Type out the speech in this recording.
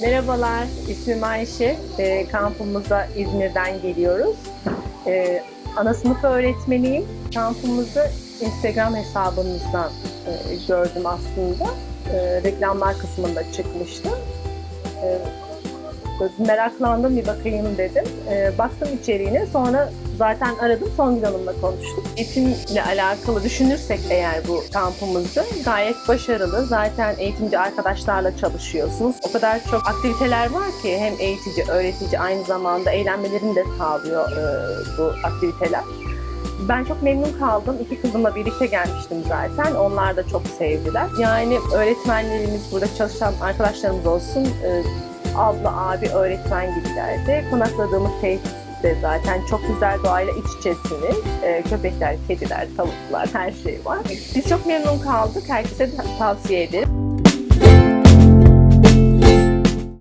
Merhabalar, ismim Ayşe. E, kampımıza İzmir'den geliyoruz. E, ana sınıf öğretmeniyim. Kampımızı Instagram hesabınızdan e, gördüm aslında. E, reklamlar kısmında çıkmıştı. E, meraklandım bir bakayım dedim. E, baktım içeriğine sonra zaten aradım Songül Hanım'la konuştuk. Eğitimle alakalı düşünürsek eğer bu kampımızı gayet başarılı. Zaten eğitimci arkadaşlarla çalışıyorsunuz. O kadar çok aktiviteler var ki hem eğitici, öğretici aynı zamanda eğlenmelerini de sağlıyor e, bu aktiviteler. Ben çok memnun kaldım. İki kızımla birlikte gelmiştim zaten. Onlar da çok sevdiler. Yani öğretmenlerimiz, burada çalışan arkadaşlarımız olsun, e, abla, abi öğretmen gibilerdi. Konakladığımız tesis de zaten çok güzel doğayla iç içesiniz. E, köpekler, kediler, tavuklar her şey var. Biz çok memnun kaldık. Herkese tavsiye ederim.